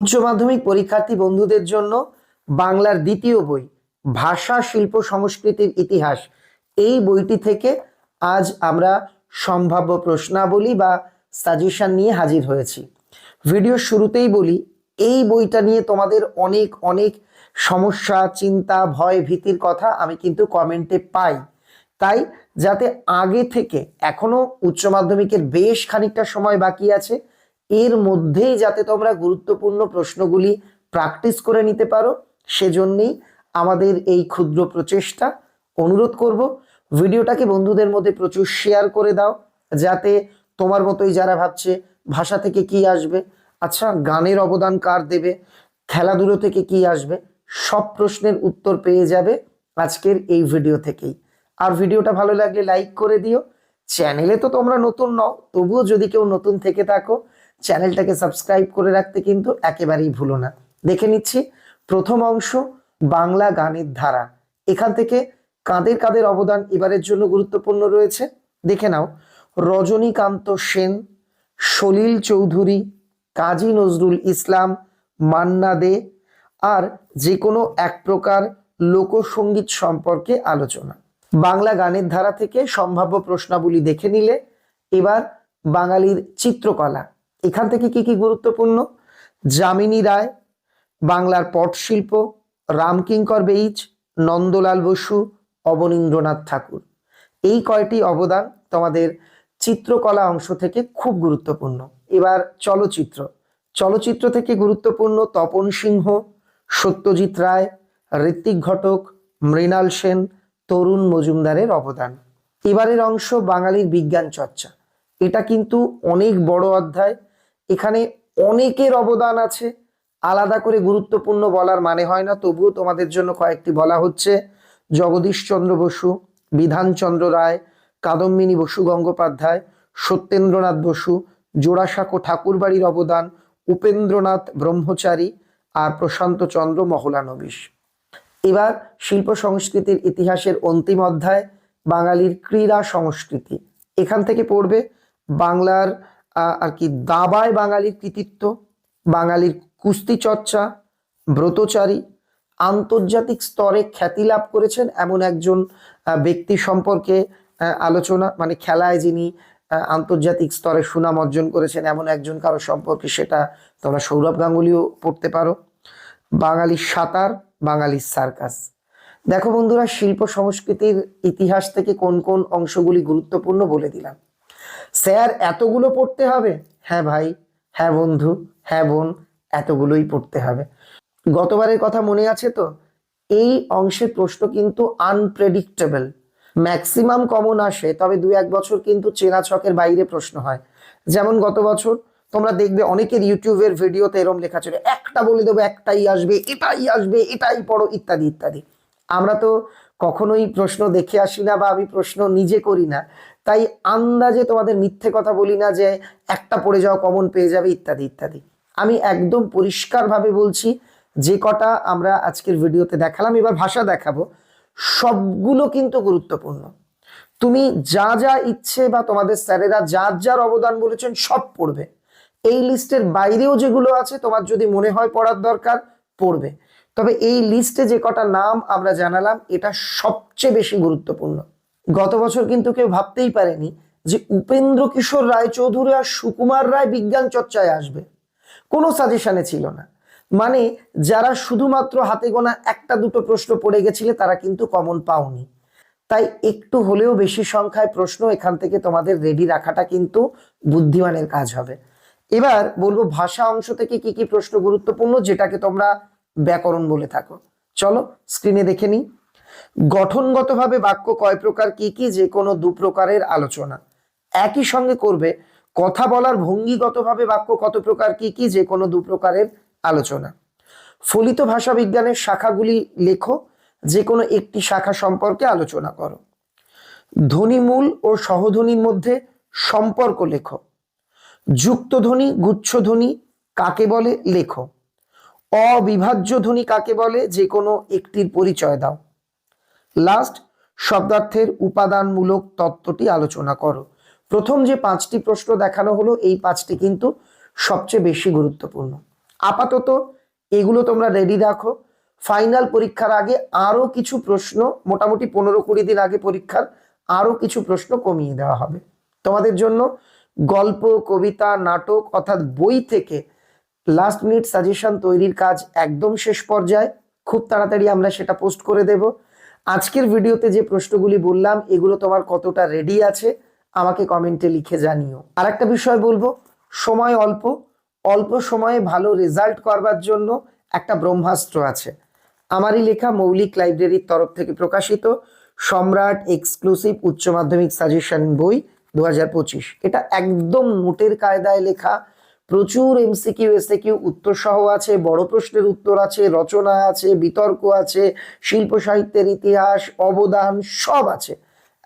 উচ্চ মাধ্যমিক পরীক্ষার্থী বন্ধুদের জন্য বাংলার দ্বিতীয় বই, ভাষা, শিল্প, সংস্কৃতির ইতিহাস। এই বইটি থেকে আজ আমরা সম্ভাব্য প্রশ্নাবলী বা সাজেশন নিয়ে হাজির হয়েছি। ভিডিও শুরুতেই বলি, এই বইটা নিয়ে তোমাদের অনেক অনেক সমস্যা, চিন্তা, ভয়, ভীতির কথা আমি কিন্তু কমেন্টে পাই। তাই যাতে আগে থেকে এখনও উচ্চ মাধ্যমিকের বেশ খানিকটা সময় বাকি আছে এর মধ্যেই যাতে তোমরা গুরুত্বপূর্ণ প্রশ্নগুলি প্র্যাকটিস করে নিতে পারো। সেজন্যেই আমাদের এই ক্ষুদ্র প্রচেষ্টা অনুরোধ করব। ভিডিওটাকে বন্ধুদের মধ্যে প্রচুর শেয়ার করে দাও, যাতে তোমার মতোই যারা ভাবছে ভাষা থেকে কি আসবে আচ্ছা গানের অবদান কার দেবে, খেলাধুলো থেকে কি আসবে, সব প্রশ্নের উত্তর পেয়ে যাবে আজকের এই ভিডিও থেকেই। আর ভিডিওটা ভালো লাগলে লাইক করে দিও। চ্যানেলে তো তোমরা নতুন নও, তবুও যদি কেউ নতুন থেকে থাকো চ্যানেলটাকে সাবস্ক্রাইব করে রাখতে কিন্তু একেবারেই ভুলো না। দেখে নিচ্ছি প্রথম অংশ, বাংলা গানের ধারা। এখান থেকে কাদের কাদের অবদান এবারের জন্য গুরুত্বপূর্ণ রয়েছে? দেখে নাও। রজনীকান্ত সেন, সলিল চৌধুরী, কাজী নজরুল ইসলাম, মান্না দে আর যে কোনো এক প্রকার লোকসঙ্গীত সম্পর্কে আলোচনা। বাংলা গানের ধারা থেকে সম্ভাব্য প্রশ্নাবলী দেখে নিলে এবার বাঙালির চিত্রকলা। এখান থেকে কি কি গুরুত্বপূর্ণ? যামিনী রায়, বাংলার পটশিল্প, রামকিঙ্কর বেইজ, নন্দলাল বসু, অবনীন্দ্রনাথ ঠাকুর। এই কয়টি অবদান তোমাদের চিত্রকলা অংশ থেকে খুব গুরুত্বপূর্ণ। এবার চলচ্চিত্র। চলচ্চিত্র থেকে গুরুত্বপূর্ণ তপন সিংহ, সত্যজিৎ রায়, ঋত্বিক ঘটক, মৃণাল সেন, তরুণ মজুমদারের অবদান। এবারের অংশ বাঙালির বিজ্ঞান চর্চা। এটা কিন্তু অনেক বড় অধ্যায়। এখানে অনেকের অবদান আছে। আলাদা করে গুরুত্বপূর্ণ বলার মানে হয় না, তবুও তোমাদের জন্য কয়েকটি বলা হচ্ছে। জগদীশচন্দ্র বসু, বিধানচন্দ্র রায়, কাদম্বিনী বসু গঙ্গোপাধ্যায়, সত্যেন্দ্রনাথ বসু, জোড়াসাঁকো ঠাকুরবাড়ির অবদান, উপেন্দ্রনাথ ব্রহ্মচারী আর প্রশান্ত চন্দ্র মহলানবিশ। এবার শিল্প সংস্কৃতির ইতিহাসের অন্তিম অধ্যায়, বাঙালির ক্রীড়া সংস্কৃতি। এখান থেকে পড়বে বাংলার আর কি দাবায় বাঙালির কৃতিত্ব, বাঙালির কুস্তি চর্চা, ব্রতচারী, আন্তর্জাতিক স্তরে খ্যাতি লাভ করেছেন এমন একজন ব্যক্তি সম্পর্কে আলোচনা মানে খেলায় যিনি আন্তর্জাতিক স্তরে সুনাম অর্জন করেছেন এমন একজন কারও সম্পর্কে সেটা তোমরা সৌরভ গাঙ্গুলিও পড়তে পারো। বাঙালির সাঁতার বাঙালির সার্কাস। দেখো বন্ধুরা, শিল্প সংস্কৃতির ইতিহাস থেকে কোন কোন অংশগুলি গুরুত্বপূর্ণ বলে দিলাম। স্যার, এতগুলো পড়তে হবে? হ্যাঁ ভাই হ্যাঁ বন্ধু হ্যাঁ বোন, এতগুলোই পড়তে হবে। গতবারের কথা মনে আছে তো? এই অংশের প্রশ্ন কিন্তু আনপ্রেডিক্টেবল ম্যাক্সিমাম কমন আসে, তবে দু এক বছর কিন্তু চেনা ছকের বাইরে প্রশ্ন হয়। যেমন গত বছর, তোমরা দেখবে অনেকের ইউটিউবের ভিডিওতে এরম লেখা ছিল, একটা বলে দেবো, একটাই আসবে, এটাই আসবে, এটাই পড়ো, ইত্যাদি ইত্যাদি। আমরা তো কখনোই প্রশ্ন দেখে আসি না বা আমি প্রশ্ন নিজে করি না। তাই আন্দাজে তোমাদের মিথ্যে কথা বলি না যে একটা পড়ে যাও কমন পেয়ে যাবে, ইত্যাদি ইত্যাদি। আমি একদম পরিষ্কারভাবে বলছি, যে কটা আমরা আজকের ভিডিওতে দেখালাম, এবার ভাষা দেখাবো, সবগুলো কিন্তু গুরুত্বপূর্ণ। তুমি যা যা ইচ্ছে বা তোমাদের স্যারেরা যার যার অবদান বলেছেন সব পড়বে। এই লিস্টের বাইরেও যেগুলো আছে, তোমার যদি মনে হয় পড়ার দরকার, পড়বে। তবে এই লিস্টে যে কটা নাম আমরা জানালাম, এটা সবচেয়ে বেশি গুরুত্বপূর্ণ। গত বছর কিন্তু কেউ ভাবতেই পারেনি যে উপেন্দ্র কিশোর রায়চৌধুরী আর সুকুমার রায় বিজ্ঞান চর্চায় আসবে। কোনো সাজেশনে ছিল না। মানে যারা শুধুমাত্র হাতে গোনা একটা দুটো প্রশ্ন পড়ে গেছিলে, তারা কিন্তু কমন পাওনি। তাই একটু হলেও বেশি সংখ্যায় প্রশ্ন এখান থেকে তোমাদের রেডি রাখাটা কিন্তু বুদ্ধিমানের কাজ হবে। এবার বলব ভাষা অংশ থেকে কি কি প্রশ্ন গুরুত্বপূর্ণ, যেটাকে তোমরা ব্যাকরণ বলে থাকো। চলো স্ক্রিনে দেখে নিই। গঠনগতভাবে বাক্য কয় প্রকার, কি কি, যে কোনো দু প্রকারের আলোচনা। একই সঙ্গে করবে, কথা বলার ভঙ্গিগতভাবে বাক্য কত প্রকার, কি কি, যে কোনো দু প্রকারের আলোচনা। ফলিত ভাষা বিজ্ঞানের শাখাগুলি লেখো, যে কোনো একটি শাখা সম্পর্কে আলোচনা করো। ধ্বনিমূল ও সহধ্বনির মধ্যে সম্পর্ক লেখো। যুক্তধ্বনি গুচ্ছধ্বনি কাকে বলে, লেখো। অবিভাজ্য ধ্বনি কাকে বলে, যে কোনো একটির পরিচয় দাও। লাস্ট শব্দার্থের উপাদানমূলক তত্ত্বটি আলোচনা করো। প্রথম যে পাঁচটি প্রশ্ন দেখানো হলো, এই পাঁচটি কিন্তু সবচেয়ে বেশি গুরুত্বপূর্ণ। আপাতত এগুলো তোমরা রেডি রাখো। ফাইনাল পরীক্ষার আগে আরও কিছু প্রশ্ন, মোটামুটি পনেরো কুড়ি দিন আগে পরীক্ষার আরও কিছু প্রশ্ন কমিয়ে দেওয়া হবে। তোমাদের জন্য গল্প, কবিতা, নাটক অর্থাৎ বই থেকে লাস্ট মিনিট সাজেশন তৈরির কাজ একদম শেষ পর্যায়ে। খুব তাড়াতাড়ি আমরা সেটা পোস্ট করে দেব। আজকের ভিডিওতে যে প্রশ্নগুলি বললাম, এগুলো তোমার কতটা রেডি আছে, আমাকে কমেন্টে লিখে জানিও। আর একটা বিষয় বলব, সময় অল্প। অল্প সময়ে ভালো রেজাল্ট করবার জন্য একটা ব্রহ্মাস্ত্র আছে। আমারই লেখা মৌলিক লাইব্রেরির তরফ থেকে প্রকাশিত, সম্রাট এক্সক্লুসিভ উচ্চ মাধ্যমিক সাজেশন বই দু হাজার পঁচিশ। এটা একদম নোটের কায়দায় লেখা প্রচুর এমসিকিউ এসএকিউ উত্তর সহ আছে, বড় প্রশ্নের উত্তর আছে, রচনা আছে, বিতর্ক আছে, শিল্প সাহিত্যের ইতিহাস, অবদান সব আছে।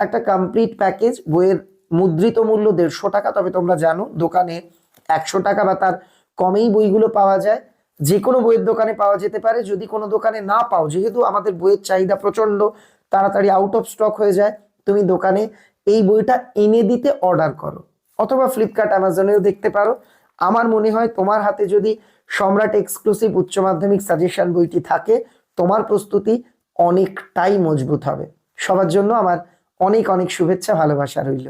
একটা কমপ্লিট প্যাকেজ বইয়ের মুদ্রিত মূল্য দেড়শো টাকা, তবে তোমরা জানো, দোকানে একশো টাকা বা তার কমেই বইগুলো পাওয়া যায়। যে কোনো বইয়ের দোকানে পাওয়া যেতে পারে, যদি কোনো দোকানে না পাও, যেহেতু আমাদের বইয়ের চাহিদা প্রচণ্ড তাড়াতাড়ি আউট অফ স্টক হয়ে যায়, তুমি দোকানে এই বইটা এনে দিতে অর্ডার করো। অথবা ফ্লিপকার্ট অ্যামাজনেও দেখতে পারো। আমার মনে হয় তোমার হাতে যদি সম্রাট এক্সক্লুসিভ উচ্চ মাধ্যমিক সাজেশন বইটি থাকে, তোমার প্রস্তুতি অনেকটাই মজবুত হবে। সবার জন্য আমার অনেক অনেক শুভেচ্ছা, ভালোবাসা রইল।